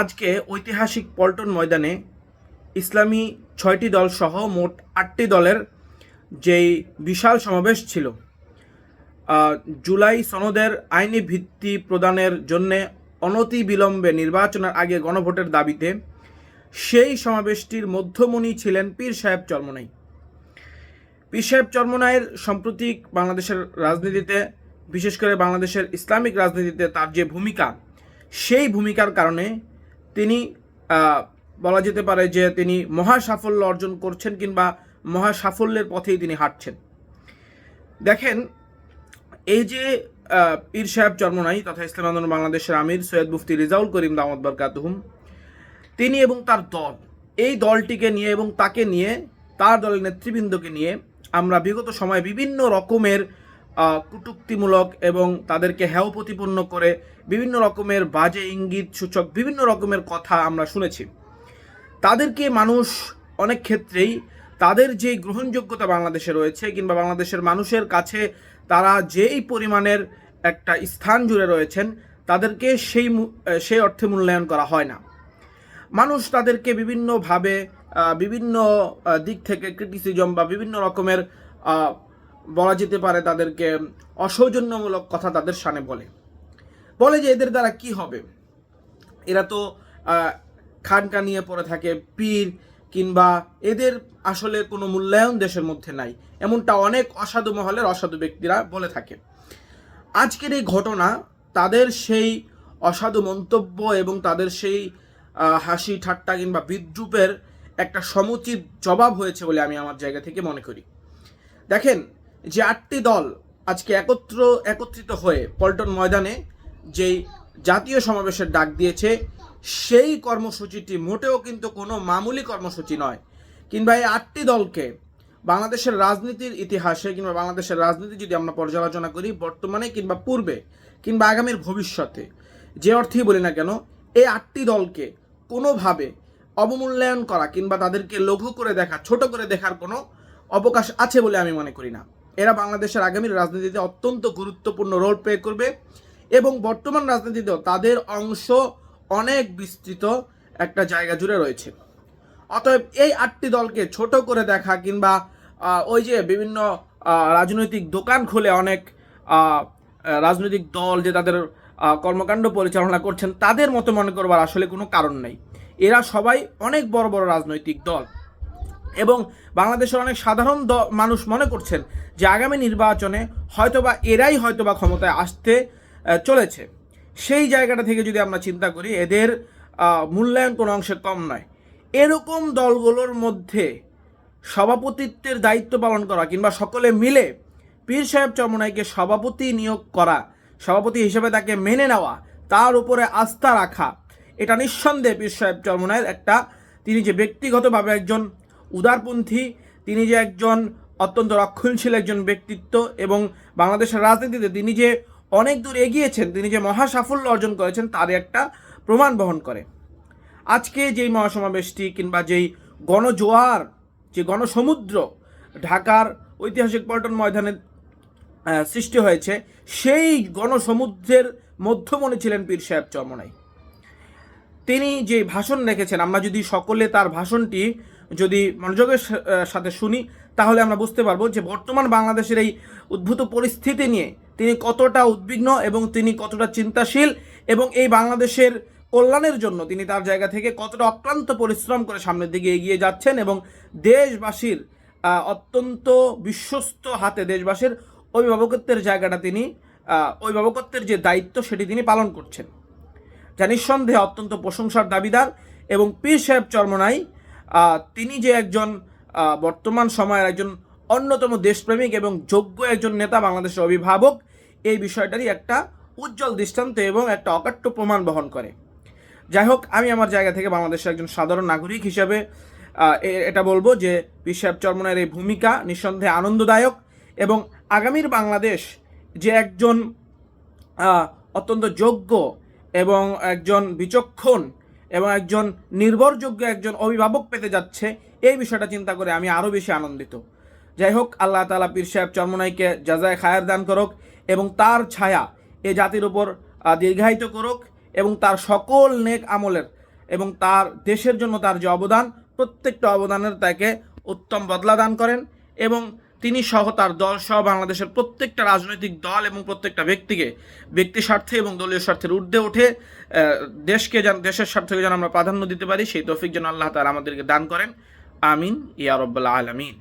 আজকে ঐতিহাসিক পল্টন ময়দানে ইসলামী ছয়টি দল সহ মোট আটটি দলের যেই বিশাল সমাবেশ ছিল জুলাই সনদের আইনি ভিত্তি প্রদানের জন্য অনতি বিলম্বে নির্বাচনের আগে গণভোটের দাবিতে সেই সমাবেশটির মধ্যমণি ছিলেন পীর সাহেব চরমনাই। পীর সাহেব চরমনাইয়ের সাম্প্রতিক বাংলাদেশের রাজনীতিতে, বিশেষ করে বাংলাদেশের ইসলামিক রাজনীতিতে তার যে ভূমিকা, সেই ভূমিকার কারণে তিনি বলা যেতে পারে যে তিনি মহা সাফল্য অর্জন করছেন কিংবা মহা সাফল্যের পথেই তিনি হাঁটছেন। দেখেন, এই যে পীর সাহেব চরমনাই তথা ইসলাম আন্দোলন বাংলাদেশের আমির সৈয়দ মুফতি রিজাউল করিম দামদ বরকাতুহুম, তিনি এবং তার দল, এই দলটিকে নিয়ে এবং তাকে নিয়ে, তার দলের নেতৃবৃন্দকে নিয়ে আমরা বিগত সময়ে বিভিন্ন রকমের কটূক্তিমূলক এবং তাদেরকে হেয় প্রতিপন্ন করে বিভিন্ন রকমের বাজে ইঙ্গিত, সূচক, বিভিন্ন রকমের কথা আমরা শুনেছি। তাদেরকে মানুষ অনেক ক্ষেত্রেই তাদের যেই গ্রহণযোগ্যতা বাংলাদেশে রয়েছে কিংবা বাংলাদেশের মানুষের কাছে তারা যেই পরিমাণের একটা স্থান জুড়ে রয়েছেন, তাদেরকে সেই সেই অর্থে মূল্যায়ন করা হয় না। মানুষ তাদেরকে বিভিন্নভাবে বিভিন্ন দিক থেকে ক্রিটিসিজম বা বিভিন্ন রকমের বলা যেতে পারে তাদেরকে অসৌজন্যমূলক কথা তাদের সামনে বলে। বলে যে এদের দ্বারা কি হবে? এরা তো খানকা নিয়ে পড়ে থাকে, পীর কিংবা এদের আসলে কোনো মূল্যায়ন দেশের মধ্যে নাই। এমনটা অনেক অসাধু মহলের অসাধু ব্যক্তিরা বলে থাকে। আজকের এই ঘটনা তাদের সেই অসাধু মন্তব্য এবং তাদের সেই হাসি ঠাট্টা কিংবা বিদ্রুপের একটা সমুচিত জবাব হয়েছে বলে আমি আমার জায়গা থেকে মনে করি। দেখেন যে আটটি দল আজকে একত্র, একত্রিত হয়ে পল্টন ময়দানে যেই জাতীয় সমাবেশের ডাক দিয়েছে, সেই কর্মসূচিটি মোটেও কিন্তু কোনো মামুলি কর্মসূচি নয়। কিংবা এই আটটি দলকে বাংলাদেশের রাজনীতির ইতিহাসে কিংবা বাংলাদেশের রাজনীতি যদি আমরা পর্যালোচনা করি, বর্তমানে কিংবা পূর্বে কিংবা আগামীর ভবিষ্যতে, যে অর্থেই বলি না কেন, এই আটটি দলকে কোনোভাবে অবমূল্যায়ন করা কিংবা তাদেরকে লঘু করে দেখা, ছোট করে দেখার কোনো অবকাশ আছে বলে আমি মনে করি না। এরা বাংলাদেশের আগামী রাজনীতিতে অত্যন্ত গুরুত্বপূর্ণ রোল প্লে করবে এবং বর্তমান রাজনীতিতেও তাদের অংশ অনেক বিস্তৃত একটা জায়গা জুড়ে রয়েছে। অতএব এই আটটি দলকে ছোট করে দেখা কিংবা ওই যে বিভিন্ন রাজনৈতিক দোকান খুলে অনেক রাজনৈতিক দল যে তাদের কর্মকাণ্ড পরিচালনা করছেন, তাদের মতো মনে করবার আসলে কোনো কারণ নেই। এরা সবাই অনেক বড় বড় রাজনৈতিক দল। এবং বাংলাদেশের অনেক সাধারণ মানুষ মনে করছেন যে আগামী নির্বাচনে হয়তোবা এরাই হয়তোবা ক্ষমতায় আসতে চলেছে। সেই জায়গাটা থেকে যদি আমরা চিন্তা করি, এদের মূল্যায়ন কোনো অংশে কম নয়। এরকম দলগুলোর মধ্যে সভাপতিত্বের দায়িত্ব পালন করা কিংবা সকলে মিলে পীর সাহেব চরমনাইকে সভাপতি নিয়োগ করা, সভাপতি হিসেবে তাকে মেনে নেওয়া, তার উপরে আস্থা রাখা, এটা নিঃসন্দেহে পীর সাহেব চরমনাইয়ের একটা, তিনি যে ব্যক্তিগতভাবে একজন উদারপন্থী, তিনি যে একজন অত্যন্ত রক্ষণশীল একজন ব্যক্তিত্ব এবং বাংলাদেশের রাজনীতিতে তিনি যে অনেক দূর এগিয়েছেন, তিনি যে মহা সাফল্য অর্জন করেছেন, তার একটা প্রমাণ বহন করে। আজকে যেই মহাসমাবেশটি কিংবা যেই গণজোয়ার, যে গণসমুদ্র ঢাকার ঐতিহাসিক পল্টন ময়দানে সৃষ্টি হয়েছে, সেই গণসমুদ্রের মধ্যমণি ছিলেন পীর সাহেব চরমনাই। তিনি যে ভাষণ রেখেছেন, আমরা যদি সকলে তার ভাষণটি যদি মনোযোগের সাথে শুনি, তাহলে আমরা বুঝতে পারব যে বর্তমান বাংলাদেশের এই উদ্ভূত পরিস্থিতি নিয়ে তিনি কতটা উদ্বিগ্ন এবং তিনি কতটা চিন্তাশীল এবং এই বাংলাদেশের কল্যাণের জন্য তিনি তার জায়গা থেকে কতটা অক্লান্ত পরিশ্রম করে সামনের দিকে এগিয়ে যাচ্ছেন এবং দেশবাসীর অত্যন্ত বিশ্বস্ত হাতে দেশবাসীর অভিভাবকত্বের জায়গাটা তিনি অভিভাবকত্বের যে দায়িত্ব সেটি তিনি পালন করছেন। যা নিঃসন্দেহে অত্যন্ত প্রশংসার দাবিদার এবং পীর সাহেব চর্মনাই তিনি যে একজন বর্তমান সময়ের একজন অন্যতম দেশপ্রেমিক এবং যোগ্য একজন নেতা বাংলাদেশের অভিভাবক, এই বিষয়টারই একটা উজ্জ্বল দৃষ্টান্ত এবং একটা অকাট্য প্রমাণ বহন করে। যাই হোক, আমি আমার জায়গা থেকে বাংলাদেশের একজন সাধারণ নাগরিক হিসেবে এটা বলব যে সাহেব চর্মনের এই ভূমিকা নিঃসন্দেহে আনন্দদায়ক এবং আগামীর বাংলাদেশ যে একজন অত্যন্ত যোগ্য এবং একজন বিচক্ষণ এবং একজন নির্ভরযোগ্য একজন অভিভাবক পেতে যাচ্ছে, এই বিষয়টা চিন্তা করে আমি আরও বেশি আনন্দিত। যাই হোক, আল্লাহ তালা পীর সাহেব চরমনাইকে যাজায় খায়ের দান করুক এবং তার ছায়া এ জাতির উপর দীর্ঘায়িত করুক এবং তার সকল নেক আমলের এবং তার দেশের জন্য তার যে অবদান, প্রত্যেকটা অবদানের তাকে উত্তম বদলা দান করেন এবং তিনি সহ তার দল সহ বাংলাদেশের প্রত্যেকটা রাজনৈতিক দল এবং প্রত্যেকটা ব্যক্তিকে, ব্যক্তি স্বার্থে এবং দলীয় স্বার্থের ঊর্ধ্বে উঠে দেশকে যেন, দেশের স্বার্থকে যেন আমরা প্রাধান্য দিতে পারি, সেই তৌফিক যেন আল্লাহ তাআলা আমাদেরকে দান করেন। আমিন। ইয়া রব্বাল আলামিন।